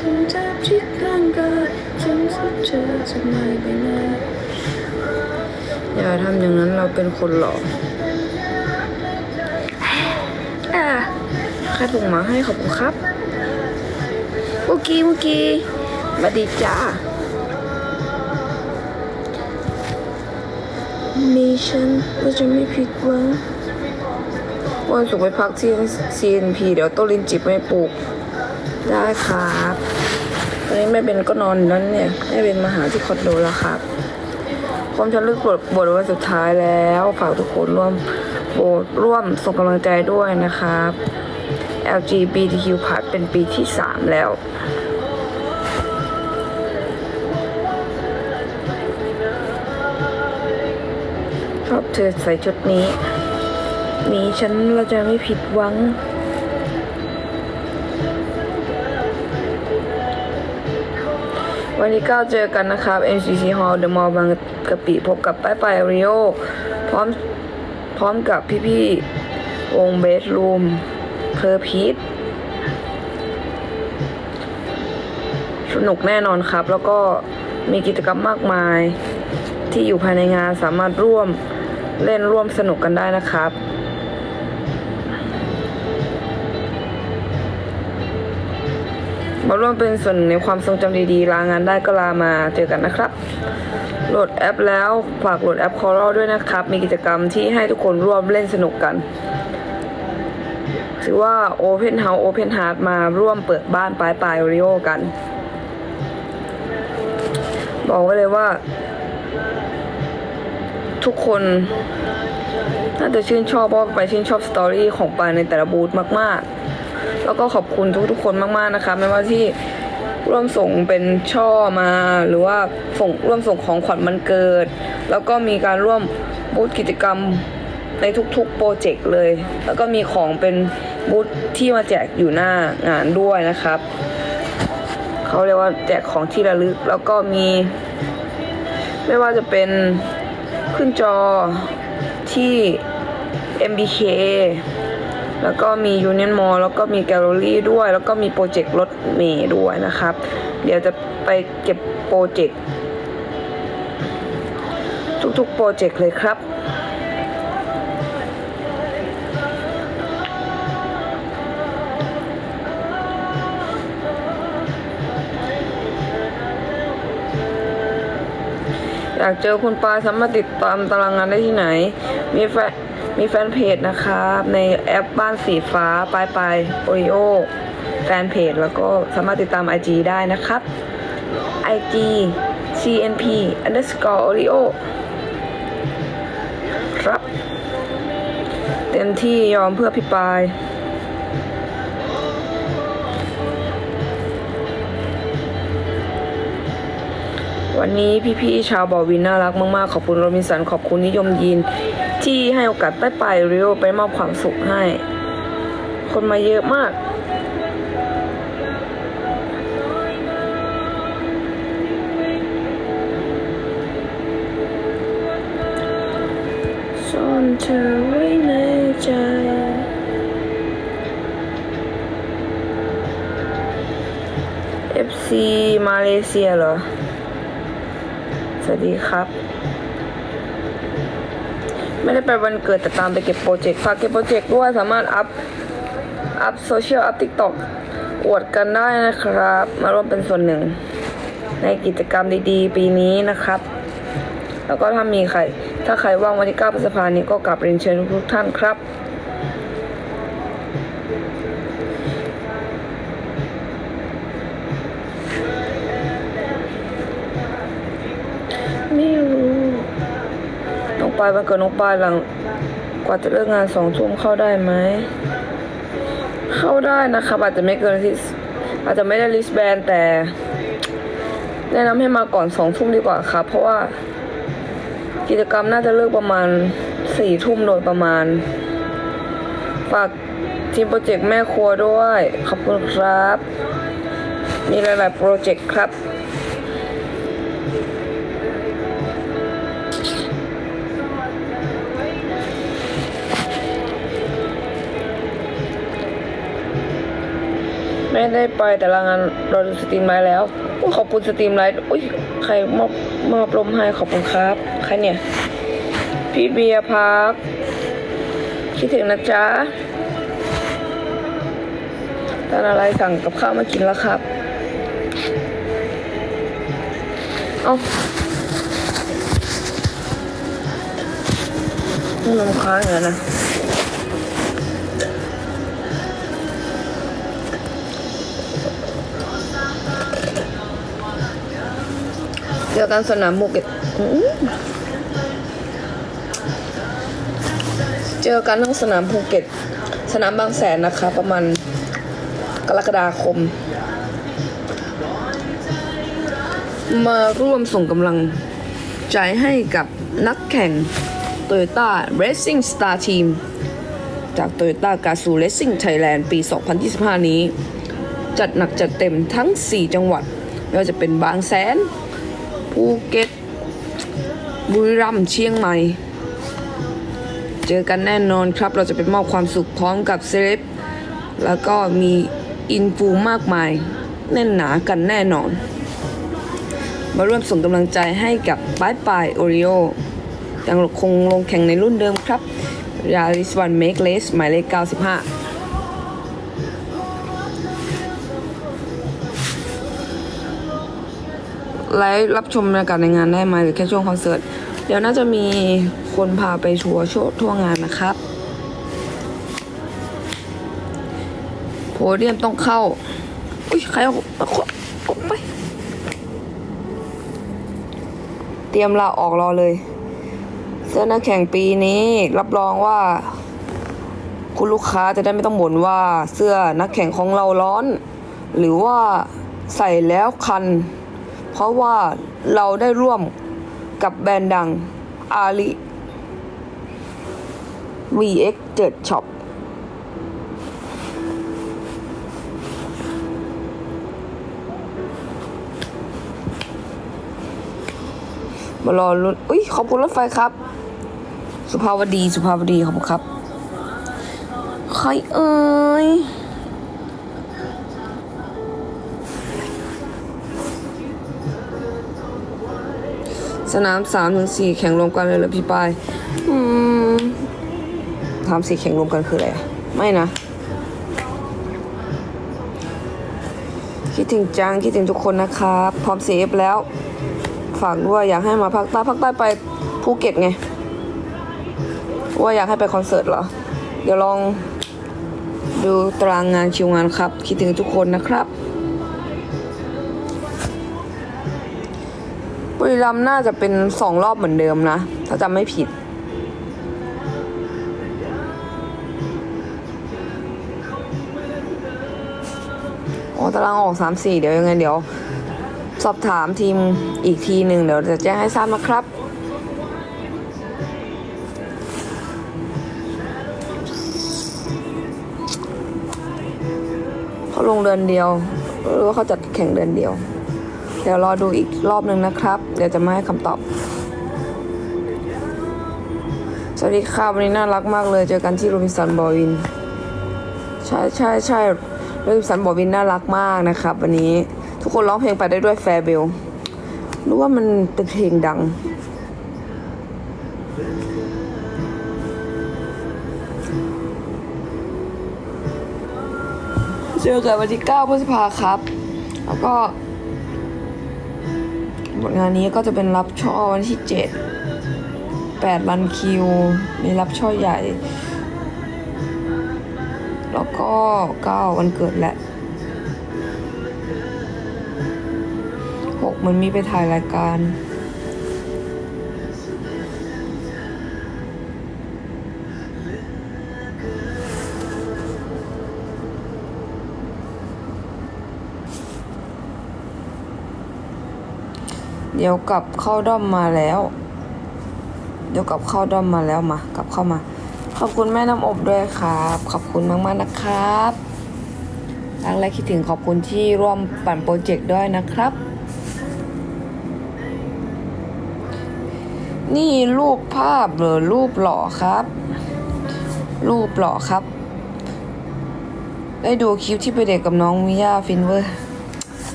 ถึงจะพลิกร่างกายฉันสุดเจอจะไม่ไปไหนอย่าทำอย่างนั้นเราเป็นคนหล่ออะใครส่งมาให้ขอบคุณครับเมื่อกี้เมื่อกี้สวัสดีจ้ามีฉันก็จะไม่ผิดหวังวันศุกร์ไปพักที่ CNP เดี๋ยวต้นลินจิบไม่ปลูก ได้ครับตอนนี้แม่เบนก็นอนนั้นเนี่ย แม่เบนมาหาที่คอนโดแล้วครับผมจะเลือกบทบทวันสุดท้ายแล้วฝากทุกคนร่วมโหวตร่วมส่งกำลังใจด้วยนะครับ LGBTQ+ เป็นปีที่ 3 แล้วชอบเธอใส่ชุดนี้มีฉันเราจะไม่ผิดหวัง วันที่9เจอกันนะครับ MCC Hall The Mall บางกะปิพบกับป้ายปายริโอพร้อมพร้อมกับพี่ๆวงเบสรูมเพอร์พีทสนุกแน่นอนครับ แล้วก็มีกิจกรรมมากมายที่อยู่ภายในงานสามารถร่วมเล่นร่วมสนุกกันได้นะครับ มาร่วมเป็นส่วนในความทรงจำดีๆ ลางานได้ก็ลามาเจอกันนะครับ โหลดแอปแล้วฝากโหลดแอป Coral ด้วยนะครับ มีกิจกรรมที่ให้ทุกคนร่วมเล่นสนุกกันถือว่า Open House Open Heart มาร่วมเปิดบ้านปลายปลายริโอกัน บอกไว้เลยว่า ทุกคนน่าจะชื่นชอบเพราะไปชื่นชอบสตอรี่ของปาในแต่ละบูธมาก ๆ แล้วก็ขอบคุณทุกๆคนมากๆนะคะ ไม่ว่าที่ร่วมส่งเป็นช่อมา หรือว่าส่งร่วมส่งของขวัญมันเกิด แล้วก็มีการร่วมบูธกิจกรรมในทุกๆโปรเจกต์เลย แล้วก็มีของเป็นบูธที่มาแจกอยู่หน้างานด้วยนะครับ เขาเรียกว่าแจกของที่ระลึก แล้วก็มี ไม่ว่าจะเป็นขึ้นจอที่ MBK แล้วก็มี Union Mall แล้วก็มีแกลเลอรี่ด้วย แล้วก็มีโปรเจกต์รถเมย์ด้วยนะครับ เดี๋ยวจะไปเก็บโปรเจกต์ทุกๆโปรเจกต์เลยครับอยากเจอคุณปายสามารถติดตามตารางงานได้ที่ไหน มีแฟน มีแฟนเพจนะครับ ในแอปบ้านสีฟ้าปลายปลายโอริโอแฟนเพจแล้วก็สามารถติดตาม IG ได้นะครับ IG CNP underscore Oreo ครับ เต็มที่ยอมเพื่อพี่ปาย วันนี้พี่ๆชาวบอวินน่ารักมากๆ ขอบคุณโรบินสันขอบคุณนิยมยีนที่ให้โอกาสไปไปเรียวไปมอบความสุขให้ คนมาเยอะมากซ่อนเธอไว้ในใจ FC มาเลเซียเหรอ วัสดีครับ ไม่ได้ไปวันเกิดแต่ตามไปเก็บโปรเจกต์ฝากเก็บโปรเจกต์ด้วยสามารถอัพ อัพโซเชียล อัพทิกตอกอวดกันได้นะครับ มาร่วมเป็นส่วนหนึ่ง ในกิจกรรมดีๆ ปีนี้นะครับ แล้วก็ถ้ามีใคร ถ้าใครว่างวันที่9พฤษภาคมนี้ก็กลับเรียนเชิญทุกท่านครับ น้องปายวันเกิดน้องปายหลัง กว่าจะเลิกงานสองทุ่มเข้าได้ไหม เข้าได้นะครับอาจจะไม่เกินที่อาจจะไม่ได้ลิสแบนแต่แนะนำให้มาก่อนสองทุ่มดีกว่าครับเพราะว่า กิจกรรมน่าจะเลิกประมาณสี่ทุ่มโดยประมาณ ฝากทีมโปรเจกต์แม่ครัวด้วย ขอบคุณครับ มีหลาย ๆ โปรเจกต์ครับ ไม่ได้ไปแต่ละงานเราดูสตรีมไลฟ์แล้ว ขอบคุณสตรีมไลฟ์อุ้ยใครมอบมอบลมให้ขอบคุณครับ ใครเนี่ย พี่เบียร์พักคิดถึงนะจ๊ะตอนอะไรสั่งกับข้าวมากินแล้วครับ เอาต้องลำค้างอย่างนั้นนะ เจอกันสนามบุกเก็ตเจอกันทั้งสนามภูเก็ต สนามบางแสนนะคะ ประมาณกรกฎาคม มาร่วมส่งกำลังใจให้กับนักแข่ง Toyota Racing Star Team จาก Toyota g a z o Racing Thailand ปี 2025 นี้ จัดหนักจัดเต็มทั้ง 4 จังหวัดไม่ว่าจะเป็นบางแสน ภูเก็ต บุรีรัมย์เชียงใหม่ เจอกันแน่นอนครับ เราจะไปมอบความสุขพร้อมกับเซเลบแล้วก็มีอินฟูมากมาย แน่นหนากันแน่นอน มาร่วมส่งกำลังใจให้กับปายปายโอริโอยังคงลงแข่งในรุ่นเดิมครับยาริสวันเมกเลสหมายเลข 95 ไลฟ์รับชมบรรยากาศในงานได้ไหมหรือแค่ช่วงคอนเสิร์ต เดี๋ยวน่าจะมีคนพาไปทัวร์ช่วทั่วงานนะครับ โพเดียมต้องเข้า อุ้ยใครเอาออาเอาไป เตรียมลาออกรอเลย เสื้อนักแข่งปีนี้รับรองว่า คุณลูกค้าจะได้ไม่ต้องบ่นว่าเสื้อนักแข่งของเราร้อน หรือว่าใส่แล้วคัน ราะว่าเราได้ร่วมกับแบรนด์ดังอาลี VX 7 Shop มารอลุ้นอุ้ยขอบคุณรถไฟครับ สุภาวดี สุภาวดีขอบคุณครับ ใครเอ่ย สนามสามถึงสี่แข่งรวมกันเลยเหรอพี่ปายอืมสามสี่แข่งรวมกันคืออะไรไม่นะ คิดถึงจัง คิดถึงทุกคนนะครับ พร้อมเซฟแล้ว ฝากด้วยอยากให้มาภาคใต้ภาคใต้ไปภูเก็ตไง ว่าอยากให้ไปคอนเสิร์ตเหรอ เดี๋ยวลองดูตารางงานคิวงานครับ คิดถึงทุกคนนะครับ บุรีรัมย์น่าจะเป็นสองรอบเหมือนเดิมนะ ถ้าจำไม่ผิดอ๋อตารางออกสามสี่เดี๋ยวยังไงเดี๋ยว สอบถามทีมอีกทีหนึ่งเดี๋ยวจะแจ้งให้ทราบนะครับเขาลงเดือนเดียวหรือว่าเขาจัดแข่งเดือนเดียว เดี๋ยวรอดูอีกรอบหนึ่งนะครับ เดี๋ยวจะมาให้คำตอบ สวัสดีค่ะวันนี้น่ารักมากเลย เจอกันที่โรบินสันบอวิน ใช่ใช่ใช่โรบินสันบอวินน่ารักมากนะครับ วันนี้ทุกคนร้องเพลงไปได้ด้วยแฟร์เบลรู้ว่ามันเป็นเพลงดัง เจอกันวันที่9พฤษภาครับ แล้วก็ งานนี้ก็จะเป็นรับช่อวันที่ 7 8รันคิว มีรับช่อใหญ่ แล้วก็ 9 วันเกิดแหละ 6 มันมีไปถ่ายรายการ เดี๋ยวกลับเข้าด้อมมาแล้ว เดี๋ยวกลับเข้าด้อมมาแล้วมากลับเข้ามา ขอบคุณแม่น้ำอบด้วยครับ ขอบคุณมากๆนะครับรักและคิดถึงขอบคุณที่ร่วมปั่นโปรเจกต์ด้วยนะครับ นี่รูปภาพหรือรูปหล่อครับ รูปหล่อครับ ได้ดูคลิปที่ไปเด็กกับน้องมิยาฟินเวอร์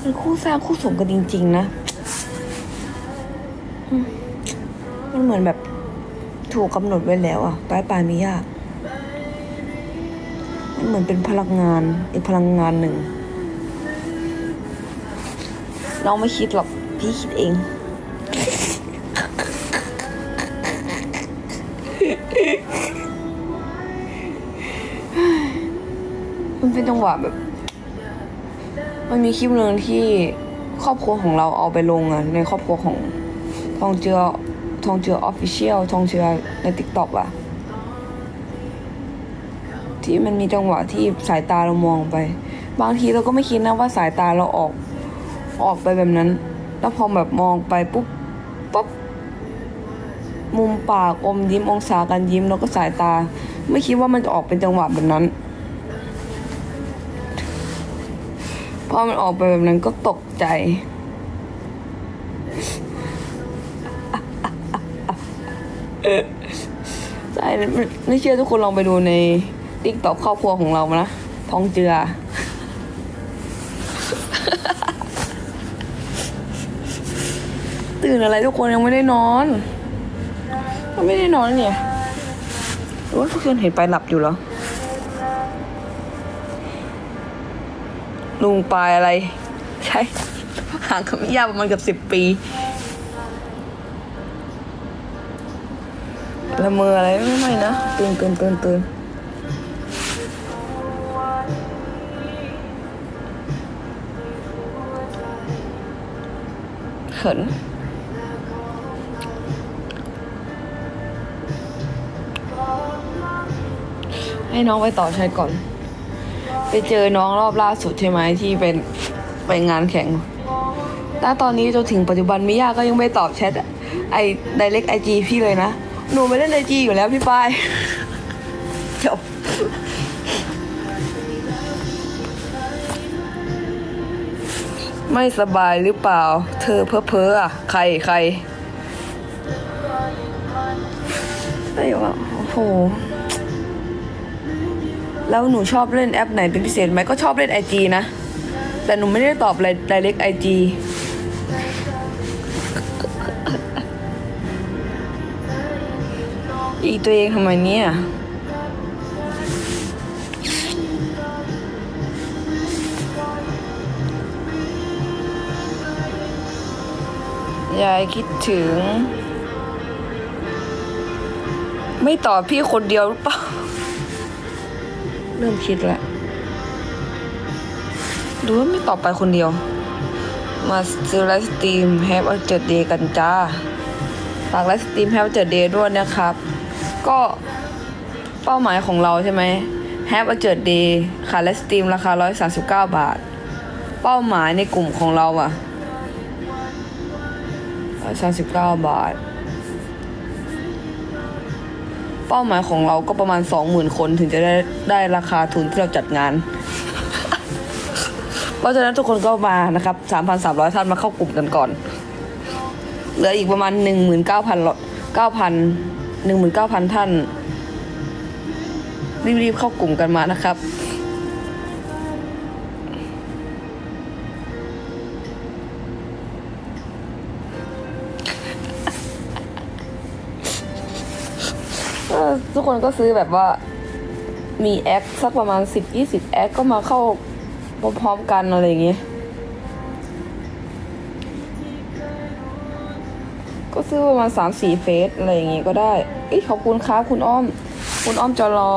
มันคู่สร้างคู่สมกันจริง ๆ นะ มันเหมือนแบบถูกกำหนดไว้แล้วอะปลายปลายมิยาก มันเหมือนเป็นพลังงานอีกพลังงานหนึ่ง น้องไม่คิดหรอก พี่คิดเองมันเป็นจังหวะแบบ มันมีคลิปหนึ่งที่ครอบครัวของเราเอาไปลงอะในครอบครัวของ ทองเจือทองเจือออฟฟิเชียลทองเจือในติ๊กต็อกอะที่มันมีจังหวะที่สายตาเรามองไป บางทีเราก็ไม่คิดนะว่าสายตาเราออกออกไปแบบนั้น แล้วพอแบบมองไปปุ๊บปุ๊บมุมปากอมยิ้มองศาการยิ้มแล้วก็สายตา ไม่คิดว่ามันจะออกเป็นจังหวะแบบนั้นพอมันออกไปแบบนั้นก็ตกใจ ใช่ไม่เชื่อทุกคนลองไปดูในติ๊กต็อกครอบครัวของเรานะทองเจือ ตื่นอะไรทุกคนยังไม่ได้นอนยังไม่ได้นอนเนี่ยหรือว่าทุกคนเห็นไปหลับอยู่เหรอ ลุงปลายอะไร ใช่ห่างกับมิยาประมาณเกับสิบปี ละเมออะไรไม่ไม่นะตื่นตื่นตื่นตื่นเขินให้น้องไปต่อชัยก่อน ไปเจอน้องรอบล่าสุดใช่ไหมที่เป็นไปงานแข่งแต่ตอนนี้จนถึงปัจจุบันมิยาก็ยังไม่ตอบแชทไอไดเ c กไอจีพี่เลยนะ หนูไม่เล่นไอจีอยู่แล้วพี่ป้ายจบไม่สบายหรือเปล่า เธอเพ้อเพ้ออะใครใครไม่ว่าโอ้โห แล้วหนูชอบเล่นแอปไหนเป็นพิเศษไหมก็ชอบเล่นไอจีนะ แต่หนูไม่ได้ตอบอะไร direct ไอจี อีตัวเองทำไมเนี่ยยายคิดถึง ไม่ตอบพี่คนเดียวหรือเปล่า เริ่มคิดแล้วดูว่าไม่ตอบไปคนเดียว มาซื้อไลฟ์สตรีมแฮปเอาเจดเดย์กันจ้า ฝากไลฟ์สตรีมแฮปเจดเดย์ด้วยนะครับ ก็เป้าหมายของเราใช่ไหมแฮปเอาเจดเดย์ขายไลฟ์สตรีมราคา 139 บาท เป้าหมายในกลุ่มของเราอะ139 บาท เป้าหมายของเราก็ประมาณ 20,000 คนถึงจะได้ได้ราคาทุนที่เราจัดงาน เพราะฉะนั้นทุกคนก็มานะครับ 3,300 ท่านมาเข้ากลุ่มกันก่อน เหลืออีกประมาณ 19,000 9,000 19,000 ท่าน รีบๆเข้ากลุ่มกันมานะครับทุกคนก็ซื้อแบบว่ามีแอคสักประมาณสิบยี่สิบแอคก็มาเข้าพร้อมๆกันอะไรอย่างเงี้ย ก็ซื้อประมาณสามสี่เฟสอะไรอย่างงี้ก็ได้เอ้ยขอบคุณครับคุณอ้อม คุณอ้อมจรอ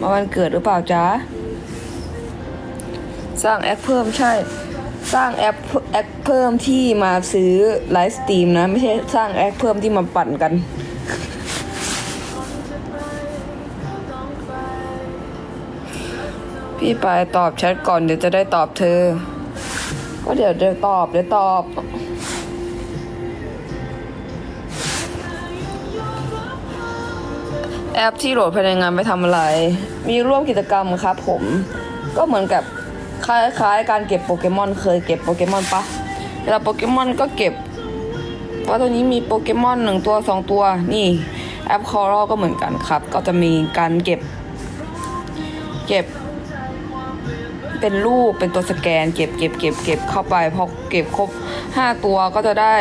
มาวันเกิดหรือเปล่าจ๊ะสร้างแอคเพิ่มใช่ สร้างแอปแอคเพิ่มที่มาซื้อไลฟ์สตรีมนะ ไม่ใช่สร้างแอคเพิ่มที่มาปั่นกันพี่ไปตอบแชทก่อนเดี๋ยวจะได้ตอบเธอ ก็เดี๋ยวเดี๋ยวตอบเดี๋ยวตอบ แอปที่โหลดภายในงานไปทำอะไร มีร่วมกิจกรรมครับผม ก็เหมือนกับคล้ายๆ การเก็บโปเกมอนเคยเก็บโปเกมอนปะเวลาโปเกมอนก็เก็บว่าตัวนี้มีโปเกมอนหนึ่งตัวสองตัวนี่แอปคอร์ก็เหมือนกันครับ ก็จะมีการเก็บ เก็บ เป็นรูปเป็นตัวสแกน เก็บเก็บเก็บเก็บเข้าไปพอเก็บครบ 5 ตัวก็จะได้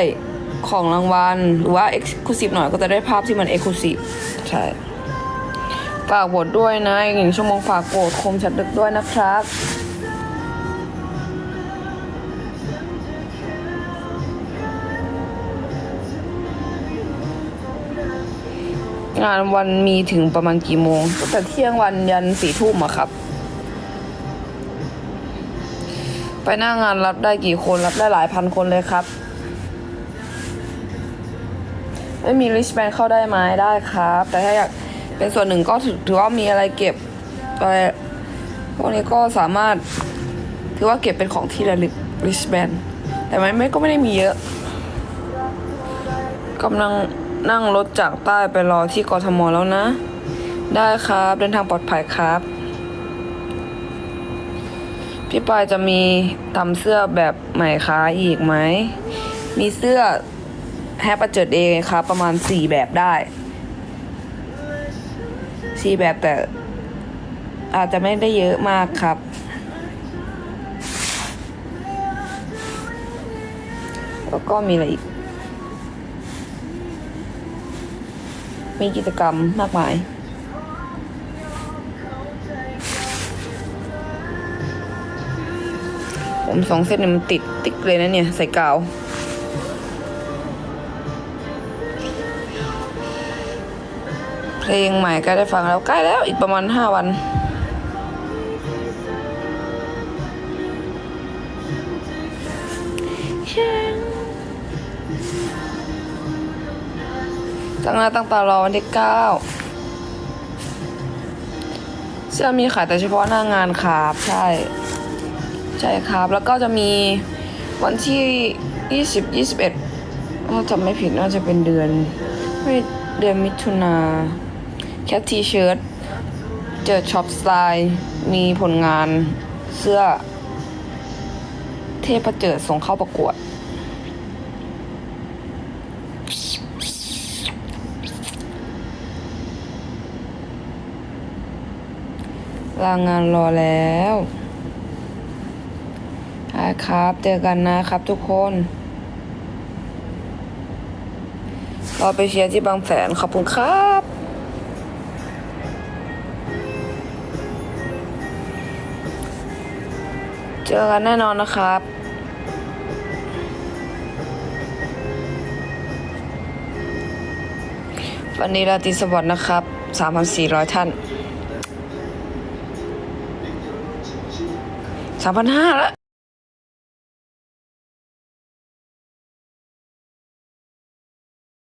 ของรางวัลหรือว่า Exclusive หน่อยก็จะได้ภาพที่มัน Exclusive ใช่ ฝากบทด้วยนะอีกหนึ่งชั่วโมงฝากโกดคมชัดดึกด้วยนะครับงานวันมีถึงประมาณกี่โมงตั้งแต่เที่ยงวันยันสี่ทุ่มอะครับ ไปหน้างานรับได้กี่คนรับได้หลายพันคนเลยครับ ไม่มีริชแบนเข้าได้ไหมได้ครับ แต่ถ้าอยาก เป็นส่วนหนึ่งก็ถือว่ามีอะไรเก็บอะไรพวกนี้ก็สามารถถือว่าเก็บเป็นของที่ระลึกริชแบนแต่มันไม่ก็ไม่ได้มีเยอะกำลังนั่งรถจากใต้ไปรอที่กทมแล้วนะ ได้ครับเดินทางปลอดภัยครับ พี่ปายจะมีทำเสื้อแบบใหม่ค้าอีกไหม มีเสื้อแฮปเจิดเองครับประมาณสี่แบบได้ สี่แบบแต่อาจจะไม่ได้เยอะมากครับ แล้วก็มีอะไรอีก มีกิจกรรมมากมายผมสองเส้นเนี่ยมันติดติ๊กเลยนะเนี่ย ใส่กาว เพลงใหม่ใกล้ได้ฟังแล้วใกล้แล้วอีกประมาณห้าวัน ตั้งหน้าตั้งตารอวันที่เก้าเสื้อมีขายแต่เฉพาะหน้างานครับใช่ ใช่ครับ แล้วก็จะมีวันที่ยี่สิบยี่สิบเอ็ดถ้าจำไม่ผิดน่าจะเป็นเดือนไม่เดือนมิถุนา แคททีเชิร์ตเจอช็อปสไตล์ มีผลงานเสื้อ เทพเจิดส่งเข้าประกวด ลางานรอแล้วครับ เจอกันนะครับทุกคนรอไปเชียร์ที่บางแสนขอบคุณครับ เจอกันแน่นอนนะครับ วันนี้ราตรีสวัสดิ์นะครับ 3,400 ท่าน 3,500ล้ว